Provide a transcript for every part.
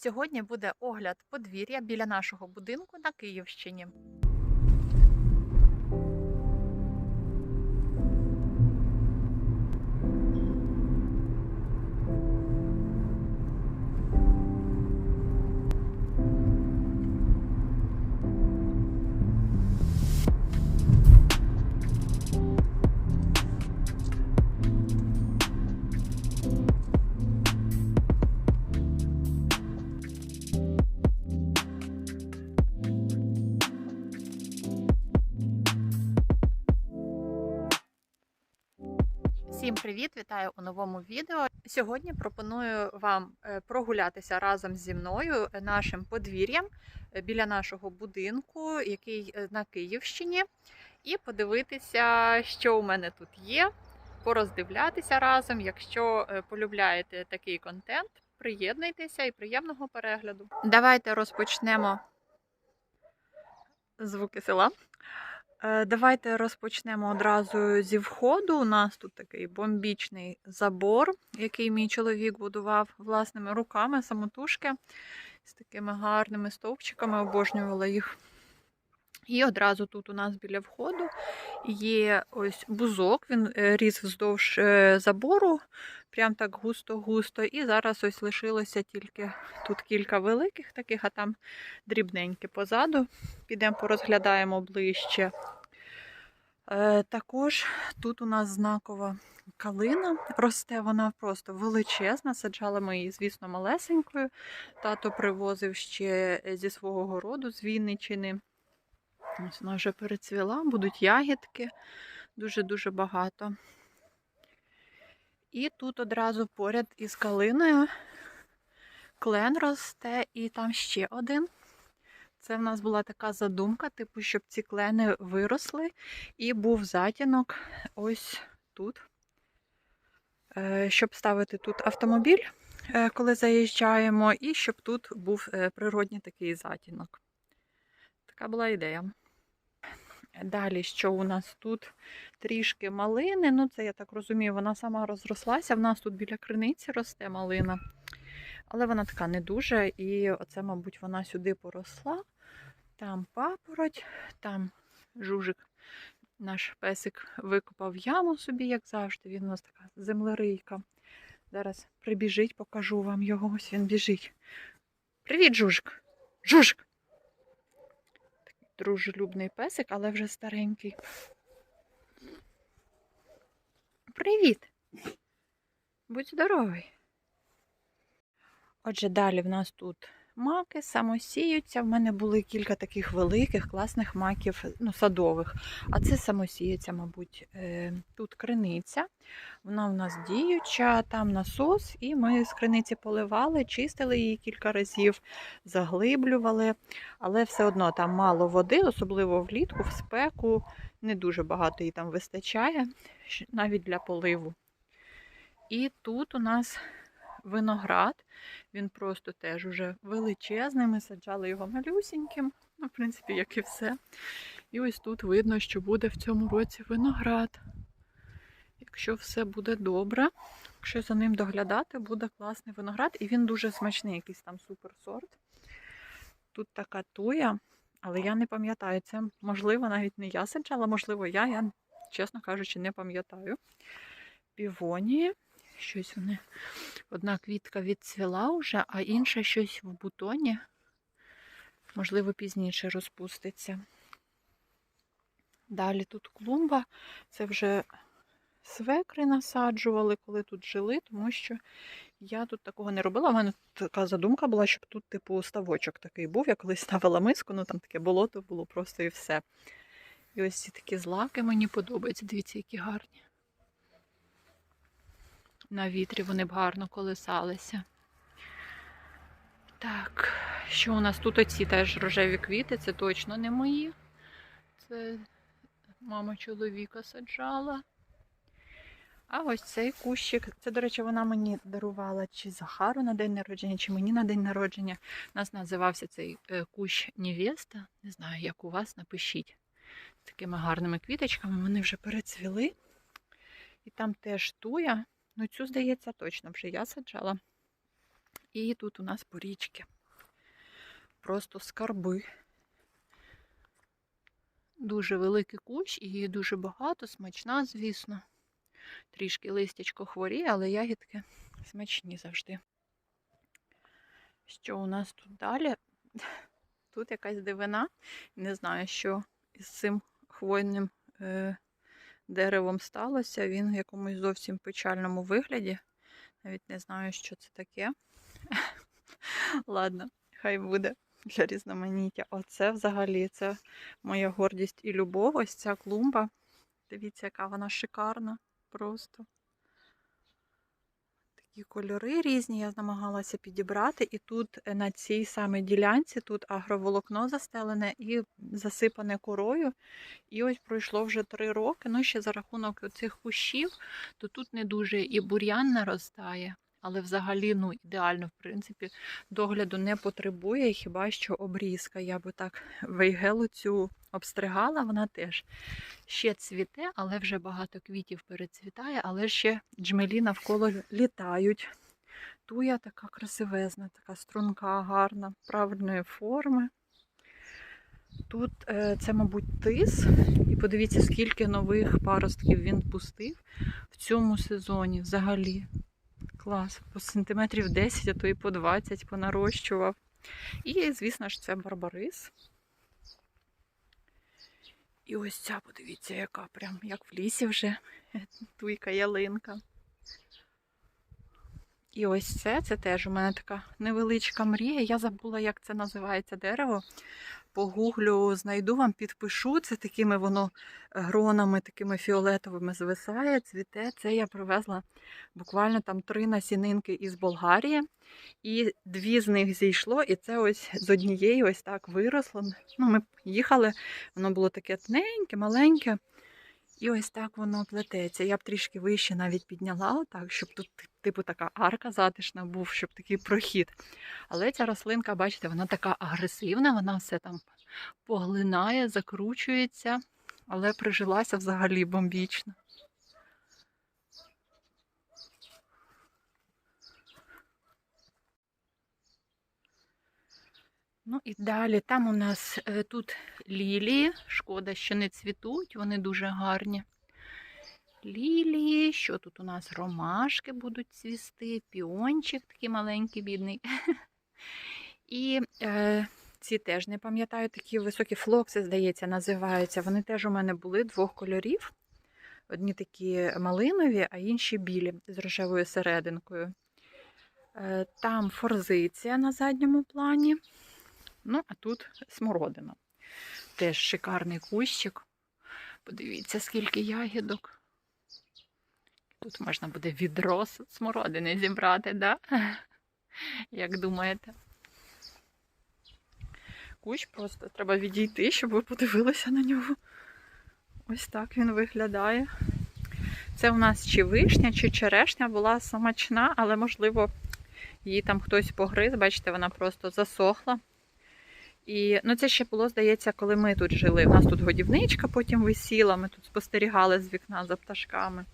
Сьогодні буде огляд подвір'я біля нашого будинку на Київщині. Привіт! Вітаю у новому відео. Сьогодні пропоную вам е, прогулятися разом зі мною нашим подвір'ям е, біля нашого будинку, який е, на Київщині, і подивитися, що у мене тут є, пороздивлятися разом. Якщо е, полюбляєте такий контент, приєднуйтеся і приємного перегляду. Давайте розпочнемо звуки села. Е, Давайте розпочнемо одразу зі входу. У нас тут такий бомбічний забор, який мій чоловік будував власними руками, самотужки, з такими гарними стовпчиками, обожнювала їх. І одразу тут у нас біля входу є ось бузок, він е, ріс вздовж е, забору, прям так густо-густо. І зараз ось лишилося тільки тут кілька великих таких, а там дрібненькі позаду. Підемо порозглядаємо ближче. Е, також тут у нас знакова калина росте, вона просто величезна. Саджали ми її, звісно, малесенькою. Тато привозив ще зі свого городу з Вінничини. Ось вона вже перецвіла, будуть ягідки, дуже-дуже багато. І тут одразу поряд із калиною клен росте, і там ще один. Це в нас була така задумка, типу, щоб ці клени виросли, і був затінок ось тут. Е, Щоб ставити тут автомобіль, е, коли заїжджаємо, і щоб тут був е, природній такий затінок. Така була ідея. Далі, що у нас тут трішки малини. Ну, це я так розумію, вона сама розрослася. В нас тут біля криниці росте малина. Але вона така не дуже. І оце, мабуть, вона сюди поросла. Там папороть, там жужик, наш песик викопав яму собі, як завжди. Він у нас така землерийка. Зараз прибіжить, покажу вам його. Ось він біжить. Привіт, жужик! Жужик! Дружелюбний песик, але вже старенький. Привіт! Будь здоровий! Отже, далі в нас тут маки самосіються. В мене були кілька таких великих, класних маків, ну, садових. А це самосіються, мабуть, Е, тут криниця. Вона в нас діюча, там насос, і ми з криниці поливали, чистили її кілька разів, заглиблювали, але все одно там мало води, особливо влітку, в спеку. Не дуже багато її там вистачає, навіть для поливу. І тут у нас виноград. Він просто теж уже величезний. Ми саджали його малюсіньким, ну, в принципі, як і все. І ось тут видно, що буде в цьому році виноград. Якщо все буде добре, якщо за ним доглядати, буде класний виноград. І він дуже смачний, якийсь там суперсорт. Тут така туя, але я не пам'ятаю, це можливо навіть не я саджала, можливо, я, я, чесно кажучи, не пам'ятаю. Півонії. Щось вони. Одна квітка відцвіла вже, а інша щось в бутоні. Можливо, пізніше розпуститься. Далі тут клумба. Це вже свекри насаджували, коли тут жили, тому що я тут такого не робила. У мене така задумка була, щоб тут, типу, ставочок такий був. Я колись ставила миску, ну там таке болото було просто і все. І ось ці такі злаки мені подобаються. Дивіться, які гарні. На вітрі вони б гарно колисалися. Так, що у нас тут оці теж рожеві квіти, це точно не мої. Це мама чоловіка саджала. А ось цей кущик, це, до речі, вона мені дарувала чи Захару на день народження, чи мені на день народження. У нас називався цей е, кущ Невеста. Не знаю, як у вас, напишіть. З такими гарними квіточками. Вони вже перецвіли. І там теж туя. Ну, цю, здається, точно вже я саджала. І тут у нас порічки. Просто скарби. Дуже великий кущ і дуже багато, смачна, звісно. Трішки листячко хворіє, але ягідки смачні завжди. Що у нас тут далі? Тут якась дивина. Не знаю, що із цим хвойним е, деревом сталося. Він в якомусь зовсім печальному вигляді. Навіть не знаю, що це таке. Ладно, хай буде для різноманіття. Оце взагалі це моя гордість і любов. Ось ця клумба. Дивіться, яка вона шикарна. Просто такі кольори різні. Я намагалася підібрати. І тут е, на цій самій ділянці тут агроволокно застелене і засипане корою. І ось пройшло вже три роки. Ну, ще за рахунок цих кущів, то тут не дуже і бур'ян наростає. Але взагалі, ну, ідеально, в принципі, догляду не потребує, хіба що обрізка. Я би так вейгелу цю обстригала, вона теж ще цвіте, але вже багато квітів перецвітає, але ще джмелі навколо літають. Туя така красивезна, така струнка, гарна, правильної форми. Тут е, це, мабуть, тис. І подивіться, скільки нових паростків він пустив в цьому сезоні взагалі. Клас, по сантиметрів 10, а то і по 20 понарощував. І, звісно ж, це барбарис. І ось ця, подивіться, яка прям як в лісі вже туйка ялинка. І ось це, це теж у мене така невеличка мрія. Я забула, як це називається дерево. Погуглю, знайду вам, підпишу. Це такими воно гронами, такими фіолетовими звисає, цвіте. Це я привезла буквально там три насінинки із Болгарії. І дві з них зійшло, і це ось з однієї ось так виросло. Ну, Ми їхали, воно було таке тненьке, маленьке. І ось так воно плететься. Я б трішки вище навіть підняла, так, щоб тут, типу, така арка затишна був, щоб такий прохід. Але ця рослинка, бачите, вона така агресивна, вона все там поглинає, закручується, але прижилася взагалі бомбічно. Ну і далі там у нас е, тут лілії. Шкода, що не цвітуть, вони дуже гарні. Лілії, що тут у нас ромашки будуть цвісти, піончик такий маленький, бідний. І е, ці теж не пам'ятаю, такі високі флокси, здається, називаються. Вони теж у мене були двох кольорів. Одні такі малинові, а інші білі з рожевою серединкою. Е, там форзиція на задньому плані. Ну, а тут смородина. Теж шикарний кущик. Подивіться, скільки ягідок. Тут можна буде відро смородини зібрати, да? Як думаєте? Кущ просто треба відійти, щоб ви подивилися на нього. Ось так він виглядає. Це у нас чи вишня, чи черешня була смачна, але, можливо, її там хтось погриз. Бачите, вона просто засохла. І ну, це ще було, здається, коли ми тут жили. У нас тут годівничка потім висіла, ми тут спостерігали з вікна за пташками.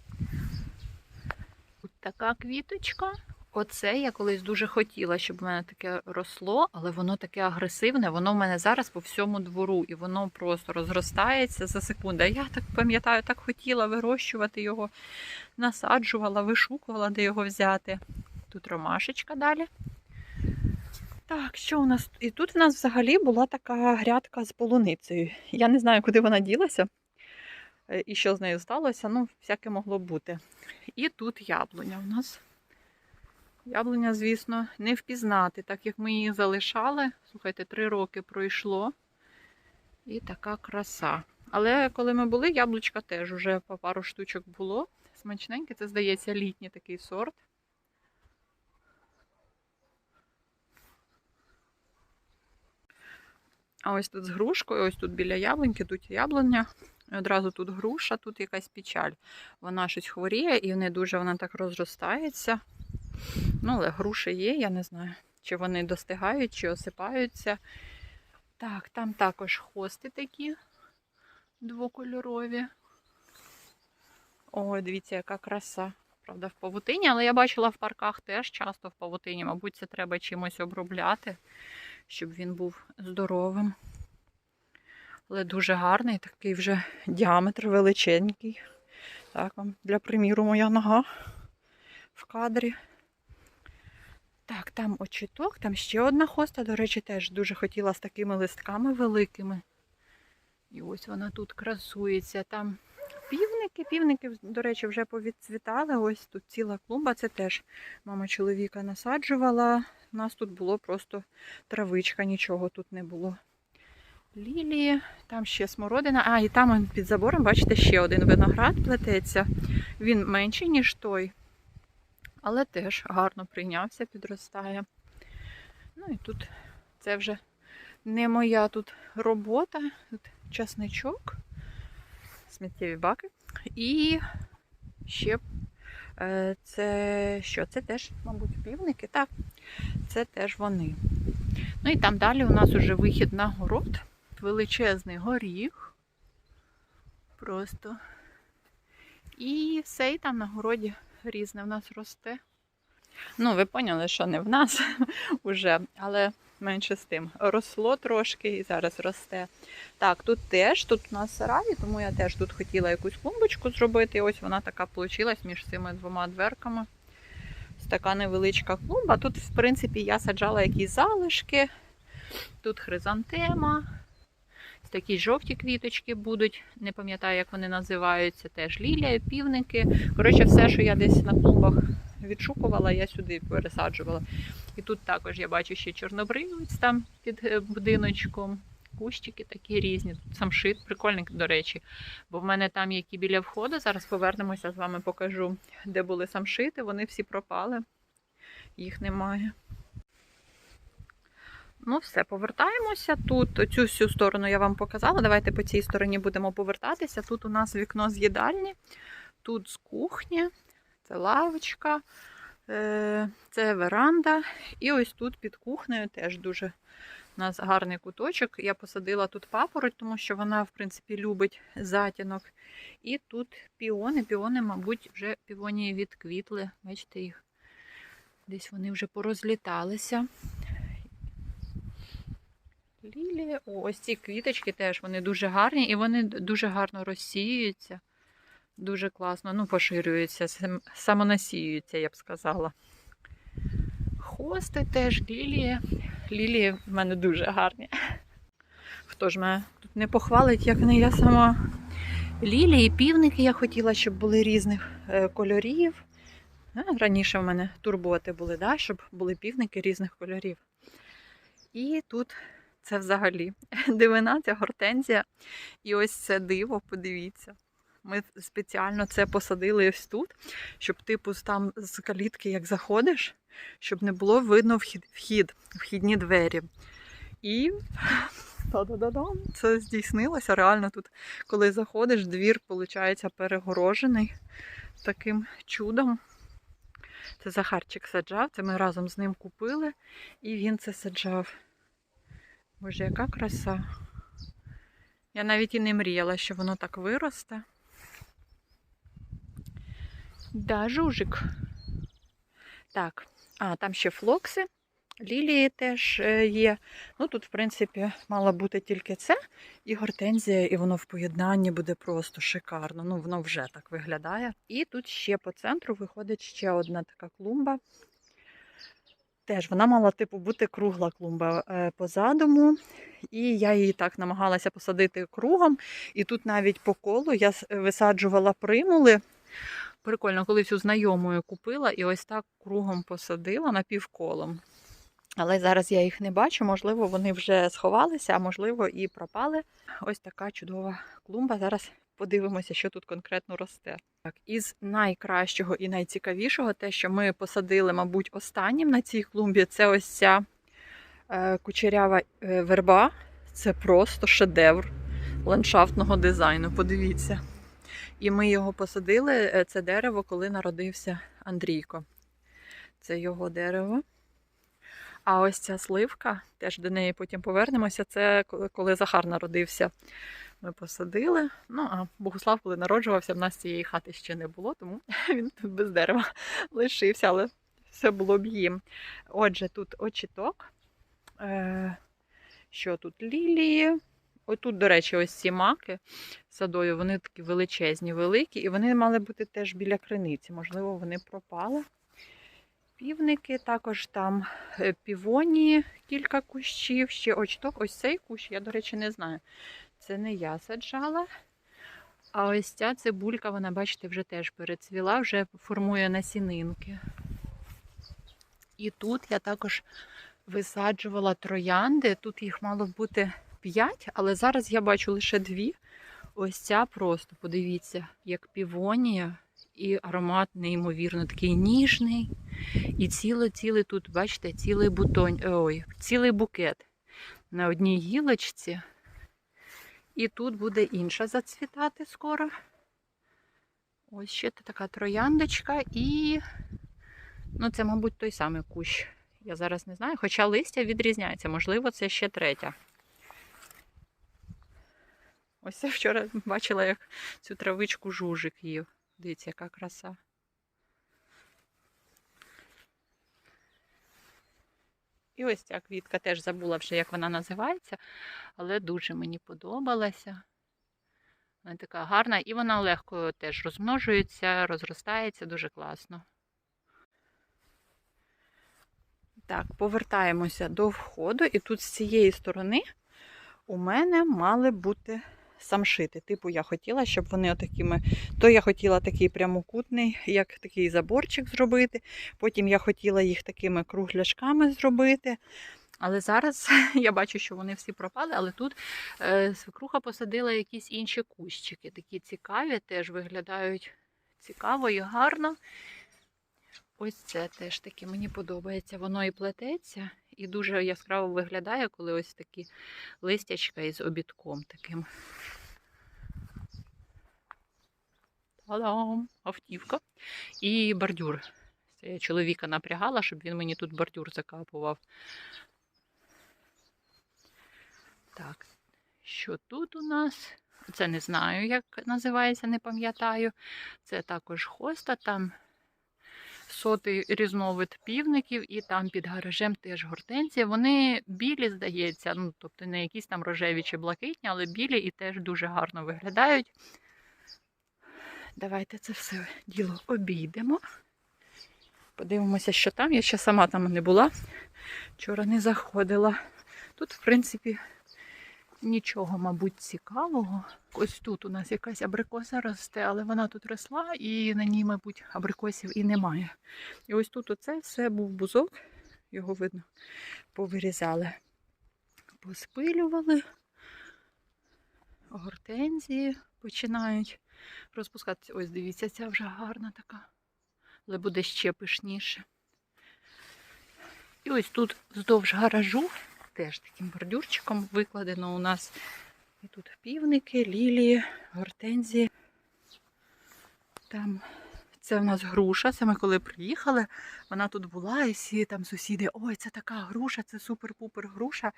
Тут така квіточка. Оце я колись дуже хотіла, щоб в мене таке росло, але воно таке агресивне, воно в мене зараз по всьому двору, і воно просто розростається за секунду. Я так пам'ятаю, так хотіла вирощувати його, насаджувала, вишукувала, де його взяти. Тут ромашечка далі. Так, що у нас? І тут в нас взагалі була така грядка з полуницею. Я не знаю, куди вона ділася е, і що з нею сталося, ну, всяке могло бути. І тут яблуня у нас. Яблуня, звісно, не впізнати, так як ми її залишали. Слухайте, три роки пройшло. І така краса. Але коли ми були, яблучка теж уже по пару штучок було. Смачненьке, це, здається, літній такий сорт. А ось тут з грушкою, ось тут біля яблуньки, тут яблуня. І одразу тут груша, тут якась печаль. Вона щось хворіє і не дуже вона так розростається. Ну, але груші є, я не знаю, чи вони достигають, чи осипаються. Так, там також хости такі двокольорові. Ой, дивіться, яка краса. правда, в павутині, але я бачила в парках теж часто в павутині. Мабуть, це треба чимось обробляти, щоб він був здоровим. Але дуже гарний, такий вже діаметр величенький. Так, вам для приміру моя нога в кадрі. Так, там очіток, там ще одна хоста, до речі, теж дуже хотіла з такими листками великими. І ось вона тут красується. Там півники, півники, до речі, вже повідцвітали. Ось тут ціла клумба. Це теж мама чоловіка насаджувала. У нас тут було просто травичка, нічого тут не було. Лілії, там ще смородина. А, і там під забором, бачите, ще один виноград плететься. Він менший, ніж той, але теж гарно прийнявся, підростає. Ну і тут це вже не моя тут робота. Тут часничок, сміттєві баки. І ще е, це що? Це теж, мабуть, півники. Так, це теж вони. Ну і там далі у нас уже вихід на город. Величезний горіх. Просто. І все, і там на городі різне в нас росте. Ну, ви поняли, що не в нас уже, але менше з тим. Росло трошки і зараз росте. Так, тут теж, тут у нас сараї, тому я теж тут хотіла якусь клумбочку зробити. Ось вона така вийшла між цими двома дверками. Така невеличка клумба. Тут, в принципі, я саджала якісь залишки. Тут хризантема. Такі жовті квіточки будуть. Не пам'ятаю, як вони називаються. Теж лілія, півники. Коротше, все, що я десь на клумбах відшукувала, я сюди пересаджувала. І тут також я бачу ще чорнобривець там під е, будиночком. Кущики такі різні. Тут самшит, прикольний, до речі. Бо в мене там які біля входу. Зараз повернемося з вами, покажу, де були самшити. Вони всі пропали, їх немає. Ну, все, повертаємося. Тут цю всю сторону я вам показала. Давайте по цій стороні будемо повертатися. Тут у нас вікно з їдальні, тут з кухні, це лавочка, е, це веранда. І ось тут під кухнею теж дуже у нас гарний куточок. Я посадила тут папороть, тому що вона, в принципі, любить затінок. І тут піони. Піони, мабуть, вже півонії відквітли. Бачите їх. Десь вони вже порозліталися. Лілія. О, ось ці квіточки теж вони дуже гарні і вони дуже гарно розсіюються. Дуже класно, ну, поширюються, сам- самонасіюються, я б сказала. Хости теж, лілії. Лілії в мене дуже гарні. Хто ж мене тут не похвалить, як не я сама. Лілії, півники я хотіла, щоб були різних е, кольорів. Е, Раніше в мене турботи були, да? щоб були півники різних кольорів. І тут це взагалі дивина, ця гортензія. І ось це диво, подивіться. Ми спеціально це посадили ось тут, щоб типу там з калітки, як заходиш, щоб не було видно вхід, вхід вхідні двері. І це здійснилося. Реально тут, коли заходиш, двір, виходить, перегорожений таким чудом. Це Захарчик саджав, це ми разом з ним купили, і він це саджав. Боже, яка краса. Я навіть і не мріяла, що воно так виросте. Да, жужик. Так, а, там ще флокси, лілії теж е, є. Ну, тут, в принципі, мало бути тільки це і гортензія, і воно в поєднанні буде просто шикарно. Ну, воно вже так виглядає. І тут ще по центру виходить ще одна така клумба. Теж вона мала типу бути кругла клумба е, по задуму. І я її так намагалася посадити кругом. І тут навіть по колу я висаджувала примули. Прикольно, колись у знайомої купила і ось так кругом посадила напівколом. Але зараз я їх не бачу, можливо, вони вже сховалися, а можливо і пропали. Ось така чудова клумба. Зараз подивимося, що тут конкретно росте. Так, із найкращого і найцікавішого, те, що ми посадили, мабуть, останнім на цій клумбі, це ось ця е, кучерява е, верба. Це просто шедевр ландшафтного дизайну. Подивіться. І ми його посадили, е, це дерево, коли народився Андрійко. Це його дерево. А ось ця сливка, теж до неї потім повернемося. Це коли- Захар народився. Ми посадили. Ну, а Богуслав, коли народжувався, в нас цієї хати ще не було, тому він тут без дерева лишився, але все було б їм. Отже, тут очіток. Е, що тут? Лілії. Отут, до речі, ось ці маки садові, вони такі величезні, великі, і вони мали бути теж біля криниці. Можливо, вони пропали. Півники, також там е, півонії, кілька кущів, ще очток. Ось цей кущ, я, до речі, не знаю. Це не я саджала. А ось ця цибулька, вона, бачите, вже теж перецвіла, вже формує насінинки. І тут я також висаджувала троянди. Тут їх мало бути 5, але зараз я бачу лише дві. Ось ця просто, подивіться, як півонія, і аромат неймовірно такий ніжний. І цілий-цілий тут, бачите, цілий бутон, ой, цілий букет на одній гілочці. І тут буде інша зацвітати скоро. Ось ще така трояндочка і ну, це, мабуть, той самий кущ. Я зараз не знаю, хоча листя відрізняється, можливо, це ще третя. Ось я вчора бачила, як цю травичку жужик їв. Дивіться, яка краса. І ось ця квітка теж забула вже, як вона називається, але дуже мені подобалася. Вона така гарна і вона легко теж розмножується, розростається дуже класно. Так, повертаємося до входу, і тут з цієї сторони у мене мали бути самшити. Типу, я хотіла, щоб вони отакими. То я хотіла такий прямокутний, як такий заборчик зробити. Потім я хотіла їх такими кругляшками зробити. Але зараз я бачу, що вони всі пропали, але тут е, свекруха посадила якісь інші кущики. Такі цікаві, теж виглядають цікаво і гарно. Ось це теж таке мені подобається. Воно і плететься, і дуже яскраво виглядає, коли ось такі листячка із обідком таким. Та-дам! Автівка. І бордюр. Це я чоловіка напрягала, щоб він мені тут бордюр закапував. Так, що тут у нас? Це не знаю, як називається, не пам'ятаю. Це також хоста, там сотий різновид півників, і там під гаражем теж гортензія. Вони білі, здається, ну, тобто не якісь там рожеві чи блакитні, але білі і теж дуже гарно виглядають. Давайте це все діло обійдемо. Подивимося, що там. Я ще сама там не була. Вчора не заходила. Тут, в принципі, нічого, мабуть, цікавого. Ось тут у нас якась абрикоса росте, але вона тут росла і на ній, мабуть, абрикосів і немає. І ось тут оце все був бузок, його видно, повирізали, поспилювали. Гортензії починають розпускатися. Ось дивіться, ця вже гарна така, але буде ще пишніше. І ось тут вздовж гаражу теж таким бордюрчиком викладено у нас. І тут півники, лілії, гортензії. Там це в нас груша. Це ми коли приїхали, вона тут була, і всі там сусіди, ой, це така груша, це супер-пупер груша.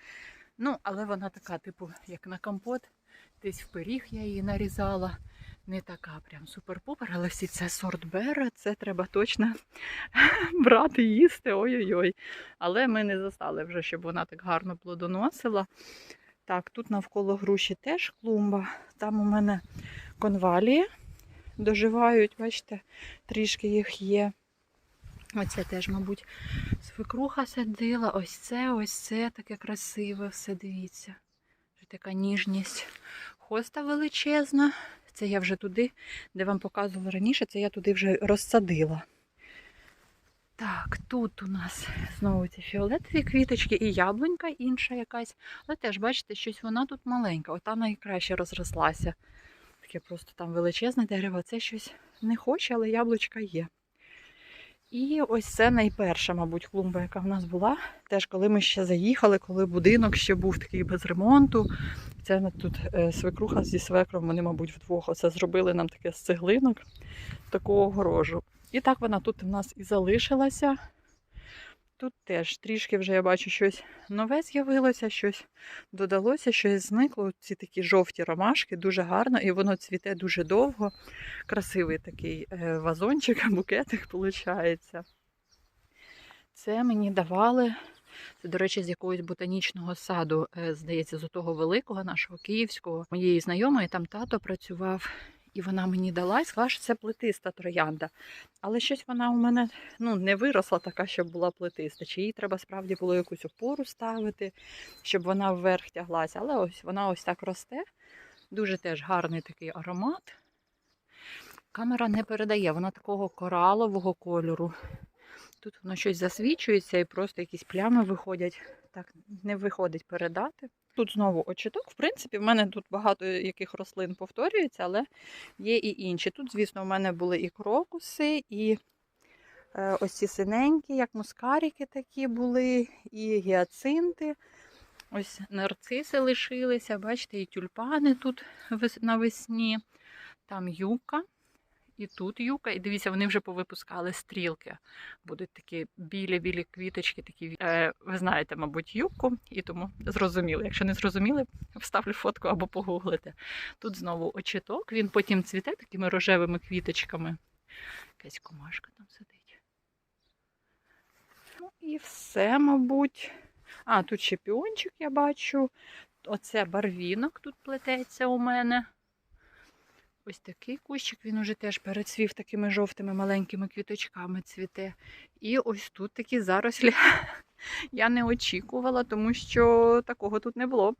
Ну, але вона така, типу, як на компот. Десь в пиріг я її нарізала. Не така прям супер-пупер, але всі це сорт бера, це треба точно брати, їсти. Ой-ой-ой. Але ми не застали вже, щоб вона так гарно плодоносила. Так, тут навколо груші теж клумба. Там у мене конвалії доживають, бачите, трішки їх є. Оце теж, мабуть, свекруха садила. Ось це, ось це таке красиве, все дивіться. Така ніжність. Хоста величезна. Це я вже туди, де вам показувала раніше, це я туди вже розсадила. Так, тут у нас знову ці фіолетові квіточки і яблунька інша якась. Але теж, бачите, щось вона тут маленька. Ота найкраще розрослася. Таке просто там величезне дерево. Це щось не хоче, але яблучка є. І ось це найперша, мабуть, клумба, яка в нас була. Теж коли ми ще заїхали, коли будинок ще був такий без ремонту. Це тут е, свекруха зі свекром, вони, мабуть, вдвох оце зробили нам таке з цеглинок, таку огорожу. І так вона тут у нас і залишилася. Тут теж трішки вже я бачу щось нове з'явилося, щось додалося, щось зникло. Ці такі жовті ромашки, дуже гарно, і воно цвіте дуже довго. Красивий такий е, вазончик, букетик виходить. Це мені давали. Це, до речі, з якогось ботанічного саду, е, здається, з того великого нашого київського. Моєї знайомої там тато працював, і вона мені дала і сказала, що це плетиста троянда. Але щось вона у мене ну, не виросла така, щоб була плетиста. Чи їй треба справді було якусь опору ставити, щоб вона вверх тяглася. Але ось вона ось так росте. Дуже теж гарний такий аромат. Камера не передає, вона такого коралового кольору. Тут воно щось засвічується і просто якісь плями виходять. Так, не виходить передати. Тут знову очіток. В принципі, в мене тут багато яких рослин повторюється, але є і інші. Тут, звісно, в мене були і крокуси, і е, ось ці синенькі, як мускаріки такі були, і гіацинти. Ось нарциси лишилися, бачите, і тюльпани тут навесні. Там юка. І тут юка, і дивіться, вони вже повипускали стрілки. Будуть такі білі-білі квіточки, такі, е, ви знаєте, мабуть, юбку, і тому зрозуміли. Якщо не зрозуміли, вставлю фотку або погуглите. Тут знову очіток, він потім цвіте такими рожевими квіточками. Якась комашка там сидить. Ну і все, мабуть. А, тут ще піончик я бачу. Оце барвінок тут плететься у мене. Ось такий кущик, він уже теж перецвів такими жовтими маленькими квіточками цвіте. І ось тут такі зарослі я не очікувала, тому що такого тут не було.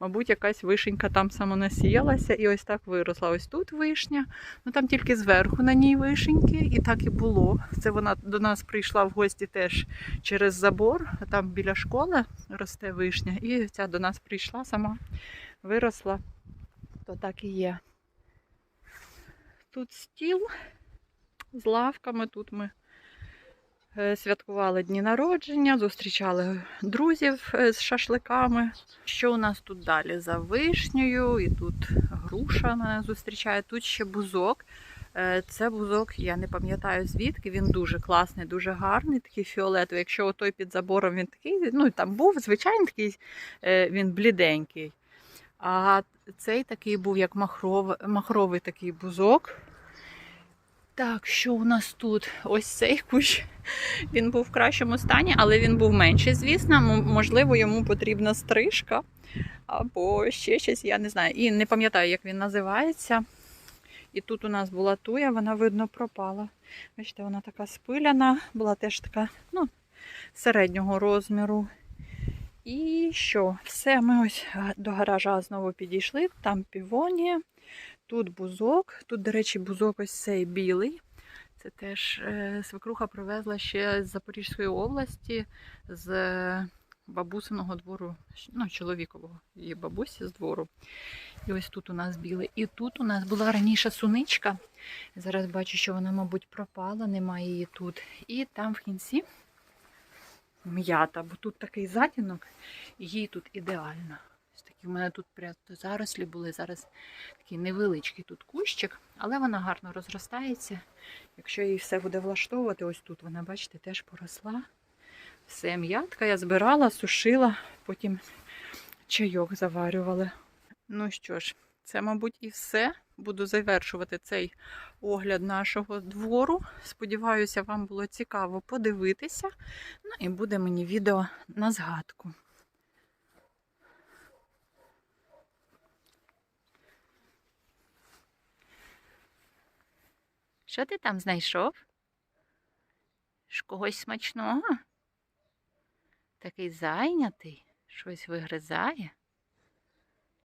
Мабуть, якась вишенька там самонасіялася і ось так виросла. Ось тут вишня. Ну там тільки зверху на ній вишеньки, і так і було. Це вона до нас прийшла в гості теж через забор. Там біля школи росте вишня. І ця до нас прийшла сама, виросла. То так і є. Тут стіл з лавками. Тут ми е, святкували дні народження, зустрічали друзів е, з шашликами. Що у нас тут далі? За вишнею, і тут груша мене зустрічає. Тут ще бузок. Е, Це бузок, я не пам'ятаю звідки. Він дуже класний, дуже гарний, такий фіолетовий. Якщо отой під забором він такий, ну там був звичайний такий, він бліденький. А цей такий був як махровий, махровий такий бузок. Так, що у нас тут? Ось цей кущ. Він був в кращому стані, але він був менший, звісно. Можливо, йому потрібна стрижка або ще щось, я не знаю. І не пам'ятаю, як він називається. І тут у нас була туя, вона, видно, пропала. Бачите, вона така спиляна, була теж така, ну, середнього розміру. І що? Все, ми ось до гаража знову підійшли. Там півонія, тут бузок. Тут, до речі, бузок ось цей білий. Це теж е, свекруха привезла ще з Запорізької області, з е, бабусиного двору, ну, чоловікового її бабусі з двору. І ось тут у нас білий. І тут у нас була раніше суничка. Зараз бачу, що вона, мабуть, пропала, немає її тут. І там в кінці м'ята, бо тут такий затінок, і їй тут ідеально. Ось такі в мене тут зарослі були. Зараз такий невеличкий тут кущик, але вона гарно розростається. Якщо їй все буде влаштовувати, ось тут вона, бачите, теж поросла. Все, м'ятка я збирала, сушила, потім чайок заварювали. Ну що ж, це, мабуть, і все. Буду завершувати цей огляд нашого двору. Сподіваюся, вам було цікаво подивитися. Ну і буде мені відео на згадку. Що ти там знайшов? Ж когось смачного? Такий зайнятий, щось вигризає.